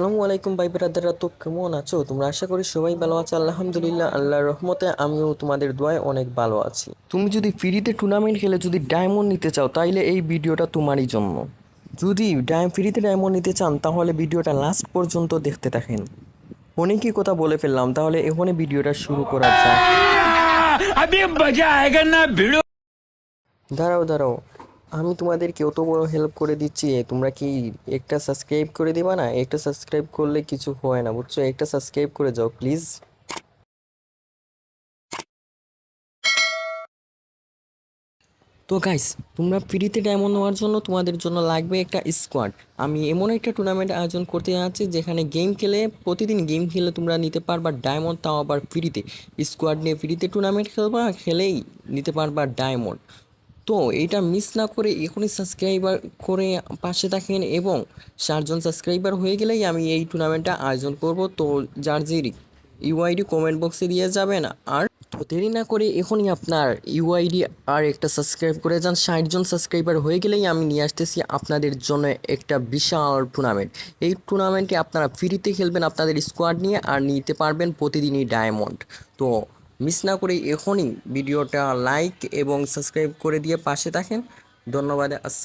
আসসালামু আলাইকুম ভাই ব্রাদাররা। তো কেমন আছো? তোমরা আশা করি সবাই ভালো আছো। আলহামদুলিল্লাহ আল্লাহর রহমতে আমিও তোমাদের দোয়ায় অনেক ভালো আছি। তুমি যদি ফ্রিতে টুর্নামেন্ট খেলে যদি ডায়মন্ড নিতে চাও তাইলে এই ভিডিওটা তোমারই জন্য। যদি ডাই ফ্রিতে ডায়মন্ড নিতে চান তাহলে ভিডিওটা লাস্ট পর্যন্ত দেখতে থাকেন। অনেকই কথা বলে ফেললাম তাহলে এখনই ভিডিওটা শুরু করা যাক। দাঁড়াও দাঁড়াও। আমি তোমাদেরকে অত বড় হেল্প করে দিচ্ছি, তোমরা কি একটা সাবস্ক্রাইব করে দিবা না? একটা সাবস্ক্রাইব করলে কিছু হয় না, বুঝছ? একটা সাবস্ক্রাইব করে যাও প্লিজ তো গাইস তোমরা ফ্রিতে ডায়মন্ড নেওয়ার জন্য তোমাদের জন্য লাগবে একটা স্কোয়াড আমি এমন একটা টুর্নামেন্ট আয়োজন করতে যাচ্ছি, যেখানে গেম খেলে, প্রতিদিন গেম খেলে তোমরা নিতে পারবা ডায়মন্ড তাও আবার ফ্রিতে স্কোয়াড নিয়ে ফ্রিতে টুর্নামেন্ট খেলবা, খেলেই নিতে পারবা ডায়মন্ড তো এটা মিস না করে এখনই সাবস্ক্রাইবার করে পাশে থাকেন এবং চারজন সাবস্ক্রাইবার হয়ে গেলেই আমি এই টুর্নামেন্টটা আয়োজন করব। তো যার যে ইউআইডি কমেন্ট বক্সে দিয়ে যাবেন আর তো দেরি না করে এখনই আপনার ইউআইডি আর একটা সাবস্ক্রাইব করে যান। ষাটজন সাবস্ক্রাইবার হয়ে গেলেই আমি নিয়ে আসতেছি আপনাদের জন্য একটা বিশাল টুর্নামেন্ট এই টুর্নামেন্টে আপনারা ফ্রিতে খেলবেন আপনাদের স্কোয়াড নিয়ে, আর নিতে পারবেন প্রতিদিনই ডায়মন্ড তো মিস না করে এখনই ভিডিওটা লাইক এবং সাবস্ক্রাইব করে দিয়ে পাশে থাকেন। ধন্যবাদ আসসালাম